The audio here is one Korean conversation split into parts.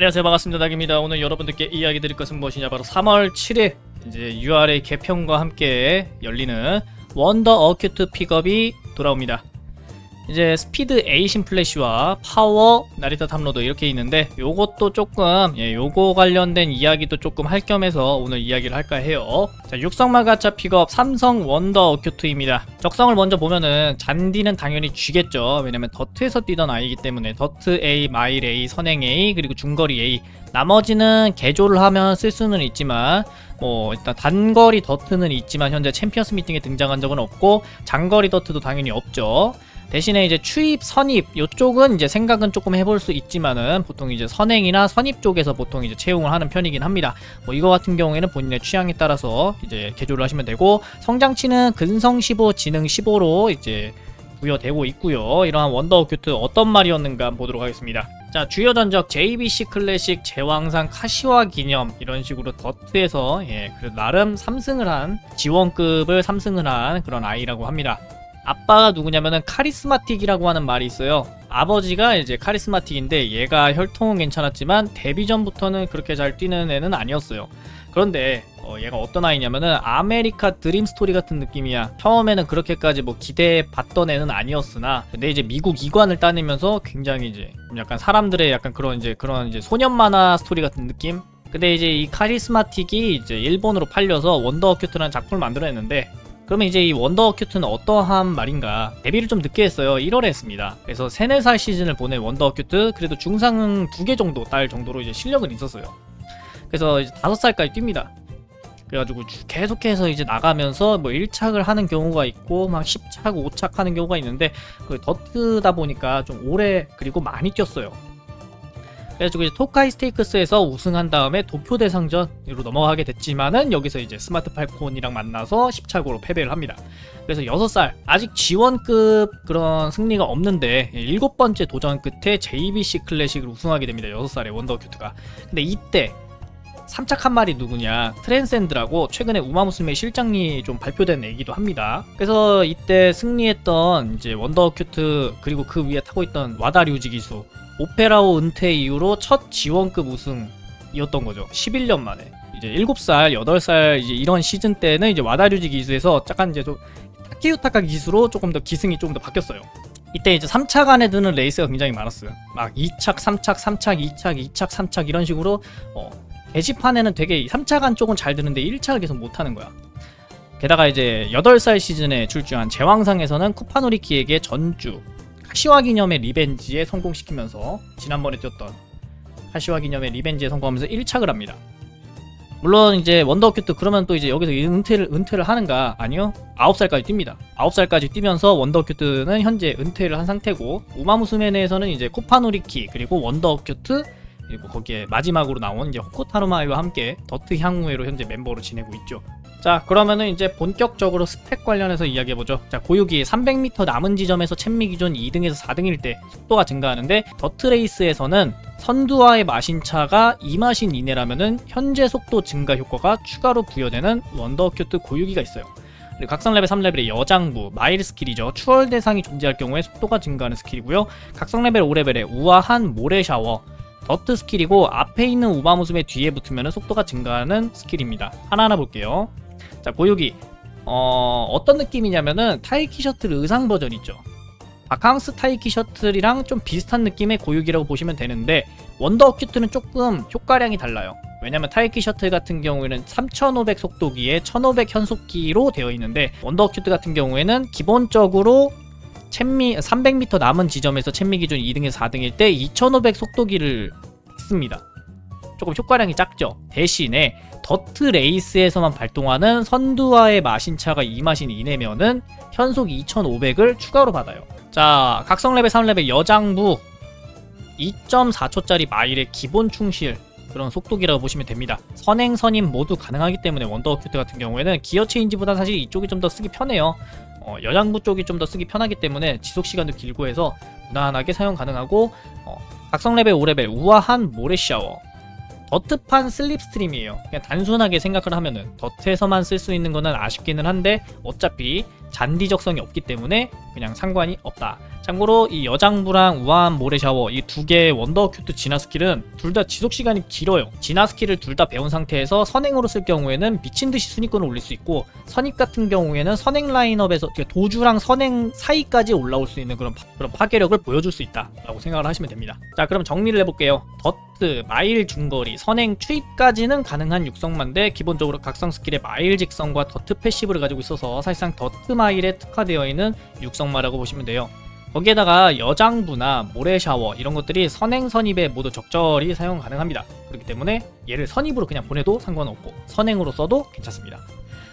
안녕하세요. 반갑습니다. 낙입니다. 오늘 여러분들께 이야기 드릴 것은 무엇이냐? 바로 3월 7일 이제 URA 개편과 함께 열리는 원더 어큐트 픽업이 돌아옵니다 이제 스피드 에이신 플래시와 파워 나리타 탐로드 이렇게 있는데 요것도 조금 예, 요거 관련된 이야기도 조금 할 겸해서 오늘 이야기를 할까 해요. 자 육성마 가차 픽업 삼성 원더 어큐트입니다. 적성을 먼저 보면은 잔디는 당연히 쥐겠죠. 왜냐면 더트에서 뛰던 아이기 때문에 더트 A, 마일 A, 선행 A 그리고 중거리 A. 나머지는 개조를 하면 쓸 수는 있지만 뭐 일단 단거리 더트는 있지만 현재 챔피언스 미팅에 등장한 적은 없고 장거리 더트도 당연히 없죠 대신에 이제 추입, 선입 요쪽은 이제 생각은 조금 해볼 수 있지만은 보통 이제 선행이나 선입 쪽에서 보통 이제 채용을 하는 편이긴 합니다. 뭐 이거 같은 경우에는 본인의 취향에 따라서 이제 개조를 하시면 되고 성장치는 근성 15, 지능 15로 이제 부여되고 있고요. 이러한 원더 큐트 어떤 말이었는가 보도록 하겠습니다. 자 주요 전적 JBC 클래식 제왕상 카시와 기념 이런 식으로 더트에서 예 나름 3승을 한 지원급을 3승을 한 그런 아이라고 합니다. 아빠가 누구냐면은 카리스마틱이라고 하는 말이 있어요. 아버지가 이제 카리스마틱인데 얘가 혈통은 괜찮았지만 데뷔 전부터는 그렇게 잘 뛰는 애는 아니었어요. 그런데 어, 얘가 어떤 아이냐면은 아메리카 드림 스토리 같은 느낌이야. 처음에는 그렇게까지 뭐 기대해 봤던 애는 아니었으나 근데 이제 미국 이관을 따내면서 굉장히 이제 좀 약간 사람들의 약간 그런 이제 그런 이제 소년 만화 스토리 같은 느낌. 근데 이제 이 카리스마틱이 이제 일본으로 팔려서 원더 큐트라는 작품을 만들어냈는데 그러면 이제 이 원더 큐트는 어떠한 말인가? 데뷔를 좀 늦게 했어요. 1월에 했습니다. 그래서 3, 4살 시즌을 보낸 원더 큐트 그래도 중상 두 개 정도 딸 정도로 이제 실력은 있었어요. 그래서 이제 5살까지 뜁니다. 그래가지고 주- 계속해서 이제 나가면서 뭐 1착을 하는 경우가 있고 막 10착, 5착 하는 경우가 있는데 그 더트다 보니까 좀 오래 그리고 많이 뛰었어요 그래가지고 이제 토카이 스테이크스에서 우승한 다음에 도쿄 대상전으로 넘어가게 됐지만은 여기서 이제 스마트 팔콘이랑 만나서 10차고로 패배를 합니다. 그래서 6살 아직 지원급 그런 승리가 없는데 일곱 번째 도전 끝에 JBC 클래식을 우승하게 됩니다. 6살에 원더큐트가. 근데 이때 3착 한 마리 누구냐 트랜센드라고 최근에 우마무스메 실장이 좀 발표된 얘기도 합니다 그래서 이때 승리했던 이제 원더큐트 그리고 그 위에 타고 있던 와다류지 기수 오페라오 은퇴 이후로 첫 지원급 우승이었던 거죠. 11년 만에. 이제 7살 8살 이제 이런 시즌 때는 이제 와다류지 기수에서 약간 이제 좀 타키우타카 기수로 조금 더 기승이 조금 더 바뀌었어요. 이때 이제 3착 안에 드는 레이스가 굉장히 많았어요. 막 2착 3착 3착 2착 2착 3착 이런 식으로 어, 게시판에는 되게 3차 간 쪽은 잘 드는데 1차를 계속 못하는 거야. 게다가 이제 8살 시즌에 출주한 제왕상에서는 쿠파노리키에게 전주 카시와 기념의 리벤지에 성공시키면서 지난번에 뛰었던 카시와 기념의 리벤지에 성공하면서 1착을 합니다. 물론 이제 원더큐트 그러면 또 이제 여기서 은퇴를 은퇴를 하는가? 아니요. 9살까지 뜁니다. 9살까지 뛰면서 원더큐트는 현재 은퇴를 한 상태고 우마무스메네에서는 이제 코파노리키 그리고 원더큐트 그리고 거기에 마지막으로 나온 이제 호코타루마이와 함께 더트 향후회로 현재 멤버로 지내고 있죠. 자 그러면은 이제 본격적으로 스펙 관련해서 이야기해보죠. 자 고유기 300m 남은 지점에서 챔미 기존 2등에서 4등일 때 속도가 증가하는데 더트 레이스에서는 선두와의 마신차가 2마신 이내라면은 현재 속도 증가 효과가 추가로 부여되는 원더큐트 고유기가 있어요. 그리고 각성 레벨 3레벨의 여장부 마일 스킬이죠. 추월 대상이 존재할 경우에 속도가 증가하는 스킬이고요. 각성 레벨 5레벨의 우아한 모래 샤워 더트 스킬이고 앞에 있는 우바무스의 뒤에 붙으면 속도가 증가하는 스킬입니다. 하나하나 볼게요. 자 고유기. 어, 어떤 느낌이냐면은 타이키 셔틀 의상 버전 있죠. 바캉스 타이키 셔틀이랑 좀 비슷한 느낌의 고유기라고 보시면 되는데 원더 어큐트는 조금 효과량이 달라요. 왜냐면 타이키 셔틀 같은 경우에는 3500 속도기에 1500 현속기로 되어 있는데 원더 어큐트 같은 경우에는 기본적으로 챔미 300m 남은 지점에서 챔미 기준 2등에서 4등일 때 2500 속도기를 씁니다. 조금 효과량이 작죠. 대신에 더트 레이스에서만 발동하는 선두와의 마신차가 2마신 이내면은 현속 2500을 추가로 받아요. 자, 각성 레벨 3레벨 여장부 2.4초짜리 마일의 기본 충실 그런 속도기라고 보시면 됩니다. 선행, 선임 모두 가능하기 때문에 원더 큐트 같은 경우에는 기어 체인지보다 사실 이쪽이 좀 더 쓰기 편해요. 어, 여장부 쪽이 좀 더 쓰기 편하기 때문에 지속 시간도 길고 해서 무난하게 사용 가능하고 어, 각성 레벨 5레벨 우아한 모래 샤워 더트판 슬립스트림이에요. 그냥 단순하게 생각을 하면은 더트에서만 쓸 수 있는 거는 아쉽기는 한데 어차피 잔디 적성이 없기 때문에 그냥 상관이 없다. 참고로 이 여장부랑 우아한 모래샤워 이 두 개의 원더 큐트 진화 스킬은 둘 다 지속 시간이 길어요. 진화 스킬을 둘 다 배운 상태에서 선행으로 쓸 경우에는 미친 듯이 순위권을 올릴 수 있고 선입 같은 경우에는 선행 라인업에서 도주랑 선행 사이까지 올라올 수 있는 그런 파, 그런 파괴력을 보여줄 수 있다라고 생각을 하시면 됩니다. 자, 그럼 정리를 해볼게요. 더트, 마일 중거리, 선행 추입까지는 가능한 육성만데 기본적으로 각성 스킬의 마일 직성과 더트 패시브를 가지고 있어서 사실상 더트 마일에 특화되어 있는 육성 마라고 보시면 돼요. 거기에다가 여장부나 모래샤워 이런 것들이 선행 선입에 모두 적절히 사용 가능합니다. 그렇기 때문에 얘를 선입으로 그냥 보내도 상관없고 선행으로 써도 괜찮습니다.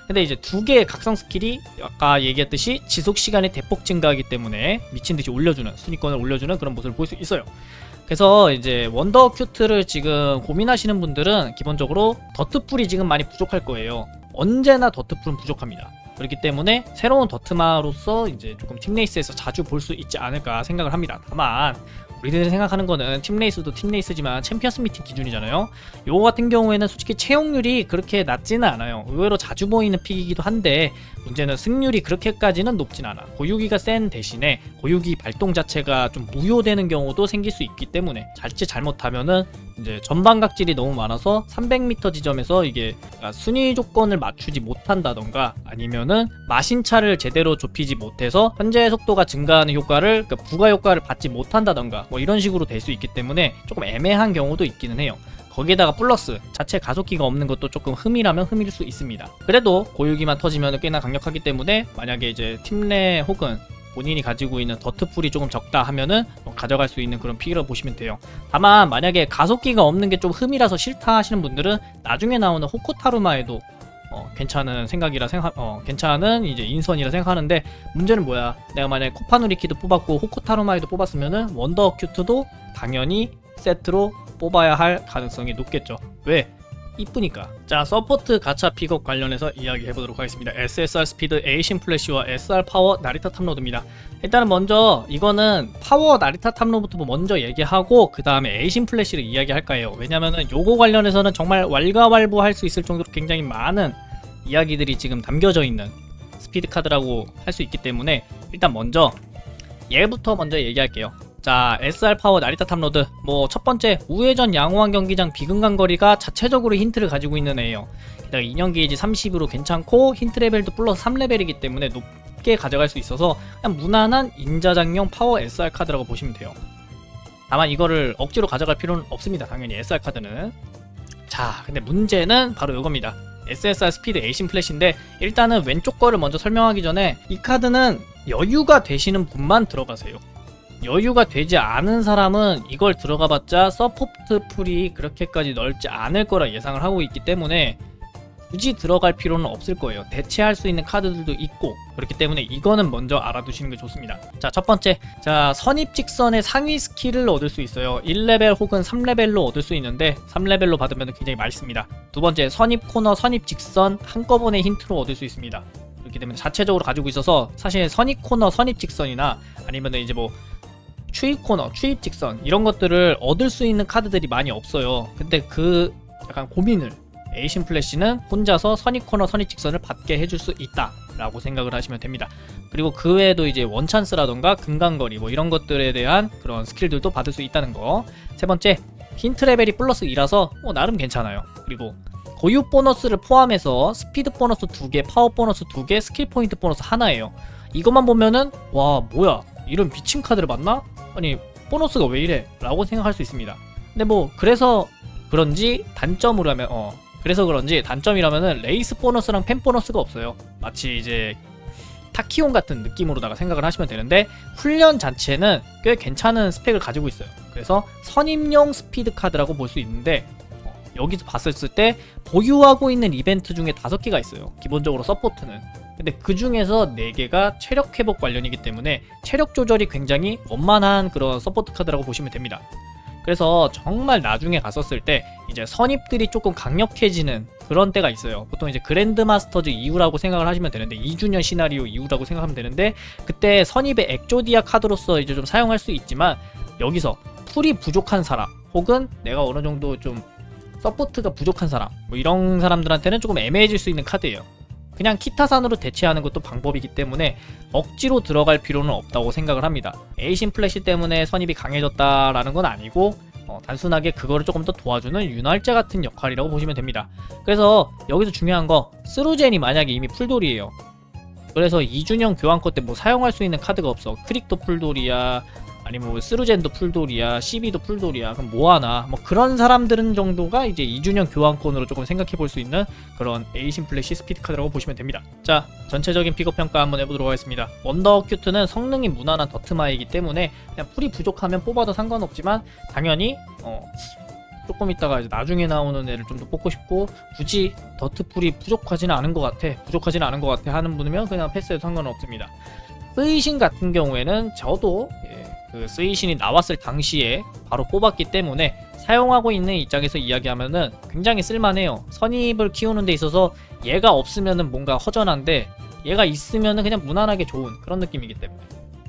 근데 이제 두 개의 각성 스킬이 아까 얘기했듯이 지속 시간이 대폭 증가하기 때문에 미친 듯이 올려주는 순위권을 올려주는 그런 모습을 볼 수 있어요. 그래서 이제 원더 큐트를 지금 고민하시는 분들은 기본적으로 더트풀이 지금 많이 부족할 거예요. 언제나 더트풀은 부족합니다. 그렇기 때문에 새로운 더트마로서 이제 조금 팀레이스에서 자주 볼 수 있지 않을까 생각을 합니다. 다만 우리들이 생각하는 거는 팀레이스도 팀레이스지만 챔피언스 미팅 기준이잖아요. 요거 같은 경우에는 솔직히 채용률이 그렇게 낮지는 않아요. 의외로 자주 보이는 픽이기도 한데 문제는 승률이 그렇게까지는 높진 않아. 고유기가 센 대신에 고유기 발동 자체가 좀 무효되는 경우도 생길 수 있기 때문에 자칫 잘못하면은 이제 전방 각질이 너무 많아서 300m 지점에서 이게 순위 조건을 맞추지 못한다던가 아니면은 마신차를 제대로 좁히지 못해서 현재 속도가 증가하는 효과를 그러니까 부가 효과를 받지 못한다던가 뭐 이런 식으로 될 수 있기 때문에 조금 애매한 경우도 있기는 해요. 거기에다가 플러스 자체 가속기가 없는 것도 조금 흠이라면 흠일 수 있습니다. 그래도 고유기만 터지면 꽤나 강력하기 때문에 만약에 이제 팀 내 혹은 본인이 가지고 있는 더트풀이 조금 적다 하면은 뭐 가져갈 수 있는 그런 픽이라고 보시면 돼요. 다만 만약에 가속기가 없는 게 좀 흠이라서 싫다 하시는 분들은 나중에 나오는 호코타루마에도 어, 괜찮은 생각이라 생각 어, 괜찮은 이제 인선이라 생각하는데 문제는 뭐야? 내가 만약에 코파누리키도 뽑았고 호코타루마에도 뽑았으면은 원더 큐트도 당연히 세트로 뽑아야 할 가능성이 높겠죠. 왜? 이쁘니까. 자, 서포트 가차 픽업 관련해서 이야기해 보도록 하겠습니다. SSR 스피드, 에이신 플래시와 SR 파워 나리타 탑로드입니다. 일단은 먼저 이거는 파워 나리타 탑로드부터 먼저 얘기하고 그 다음에 에이신 플래시를 이야기할 거예요. 왜냐면은 요거 관련해서는 정말 왈가왈부할 수 있을 정도로 굉장히 많은 이야기들이 지금 담겨져 있는 스피드 카드라고 할 수 있기 때문에 일단 먼저 얘부터 먼저 얘기할게요. 자, SR 파워 나리타 탑로드. 뭐 첫 번째 우회전 양호한 경기장 비근간 거리가 자체적으로 힌트를 가지고 있는 애예요. 게다가 2년 게이지 30으로 괜찮고 힌트 레벨도 플러스 3레벨이기 때문에 높게 가져갈 수 있어서 그냥 무난한 인자장용 파워 SR 카드라고 보시면 돼요. 다만 이거를 억지로 가져갈 필요는 없습니다. 당연히 SR 카드는. 자, 근데 문제는 바로 이겁니다. SSR 스피드 에이신 플래시인데 일단은 왼쪽 거를 먼저 설명하기 전에 이 카드는 여유가 되시는 분만 들어가세요. 여유가 되지 않은 사람은 이걸 들어가봤자 서포트 풀이 그렇게까지 넓지 않을 거라 예상을 하고 있기 때문에 굳이 들어갈 필요는 없을 거예요. 대체할 수 있는 카드들도 있고 그렇기 때문에 이거는 먼저 알아두시는 게 좋습니다. 자, 첫 번째. 자, 선입 직선의 상위 스킬을 얻을 수 있어요. 1레벨 혹은 3레벨로 얻을 수 있는데 3레벨로 받으면 굉장히 맛있습니다. 두 번째, 선입 코너, 선입 직선 한꺼번에 힌트로 얻을 수 있습니다. 그렇기 때문에 자체적으로 가지고 있어서 사실 선입 코너, 선입 직선이나 아니면 이제 뭐 추입 코너, 추입 직선 이런 것들을 얻을 수 있는 카드들이 많이 없어요. 근데 그 약간 고민을 에이신 플래시는 혼자서 선입 코너, 선입 직선을 받게 해줄 수 있다 라고 생각을 하시면 됩니다. 그리고 그 외에도 이제 원찬스라던가 금강거리 뭐 이런 것들에 대한 그런 스킬들도 받을 수 있다는 거. 세 번째 힌트 레벨이 플러스 2라서 뭐 나름 괜찮아요. 그리고 고유 보너스를 포함해서 스피드 보너스 2개, 파워 보너스 2개, 스킬 포인트 보너스 하나예요. 이것만 보면은 와 뭐야 이런 미친 카드를 받나? 아니 보너스가 왜 이래? 라고 생각할 수 있습니다. 근데 뭐 그래서 그런지 단점으로 하면 어 그래서 그런지 단점이라면은 레이스 보너스랑 펜 보너스가 없어요. 마치 이제 타키온 같은 느낌으로다가 생각을 하시면 되는데 훈련 자체는 꽤 괜찮은 스펙을 가지고 있어요. 그래서 선임용 스피드 카드라고 볼 수 있는데 어, 여기서 봤을 때 보유하고 있는 이벤트 중에 다섯 개가 있어요. 기본적으로 서포트는. 근데 그 중에서 4개가 체력 회복 관련이기 때문에 체력 조절이 굉장히 원만한 그런 서포트 카드라고 보시면 됩니다. 그래서 정말 나중에 갔었을 때 이제 선입들이 조금 강력해지는 그런 때가 있어요. 보통 이제 그랜드 마스터즈 이후라고 생각을 하시면 되는데 2주년 시나리오 이후라고 생각하면 되는데 그때 선입의 엑조디아 카드로서 이제 좀 사용할 수 있지만 여기서 풀이 부족한 사람 혹은 내가 어느 정도 좀 서포트가 부족한 사람 뭐 이런 사람들한테는 조금 애매해질 수 있는 카드예요. 그냥 키타산으로 대체하는 것도 방법이기 때문에 억지로 들어갈 필요는 없다고 생각을 합니다. 에이신 플래시 때문에 선입이 강해졌다라는 건 아니고 어, 단순하게 그거를 조금 더 도와주는 윤활제 같은 역할이라고 보시면 됩니다. 그래서 여기서 중요한 거 스루젠이 만약에 이미 풀돌이에요. 그래서 2준형 교환권 때 뭐 사용할 수 있는 카드가 없어. 크릭도 풀돌이야. 아니면 뭐 스루젠도 풀돌이야. CB도 풀돌이야. 그럼 뭐 하나? 뭐 그런 사람들은 정도가 이제 2준형 교환권으로 조금 생각해 볼 수 있는 그런 에이신 플래시 스피드 카드라고 보시면 됩니다. 자, 전체적인 픽업 평가 한번 해보도록 하겠습니다. 원더 큐트는 성능이 무난한 더트마이기 때문에 그냥 풀이 부족하면 뽑아도 상관없지만 당연히 어 조금 있다가 이제 나중에 나오는 애를 좀 더 뽑고 싶고 굳이 더트풀이 부족하지는 않은 것 같아 부족하지는 않은 것 같아 하는 분이면 그냥 패스해도 상관은 없습니다 쓰이신 같은 경우에는 저도 예, 그 쓰이신이 나왔을 당시에 바로 뽑았기 때문에 사용하고 있는 입장에서 이야기하면은 굉장히 쓸만해요. 선입을 키우는 데 있어서 얘가 없으면은 뭔가 허전한데 얘가 있으면은 그냥 무난하게 좋은 그런 느낌이기 때문에.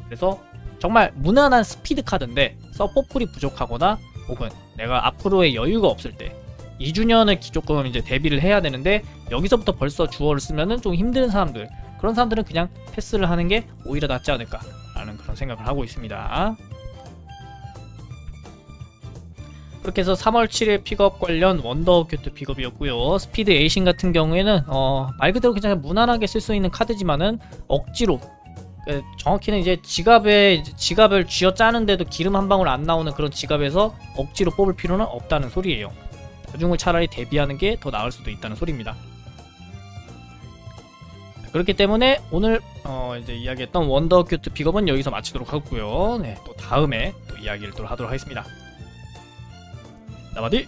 그래서 정말 무난한 스피드 카드인데 서포풀이 부족하거나 혹은 내가 앞으로의 여유가 없을 때 2주년을 조금 이제 대비를 해야 되는데 여기서부터 벌써 주어를 쓰면은 좀 힘든 사람들 그런 사람들은 그냥 패스를 하는 게 오히려 낫지 않을까 라는 그런 생각을 하고 있습니다. 그렇게 해서 3월 7일 픽업 관련 원더큐트 픽업이었고요. 스피드 에이신 같은 경우에는 어, 말 그대로 그냥 무난하게 쓸 수 있는 카드지만은 억지로 그 정확히는 이제 지갑에 지갑을 쥐어 짜는데도 기름 한 방울 안 나오는 그런 지갑에서 억지로 뽑을 필요는 없다는 소리예요. 나중을 차라리 대비하는 게 더 나을 수도 있다는 소리입니다. 그렇기 때문에 오늘 어 이제 이야기했던 원더 큐트 픽업은 여기서 마치도록 하고요. 네, 또 다음에 또 이야기를 또 하도록 하겠습니다. 나바디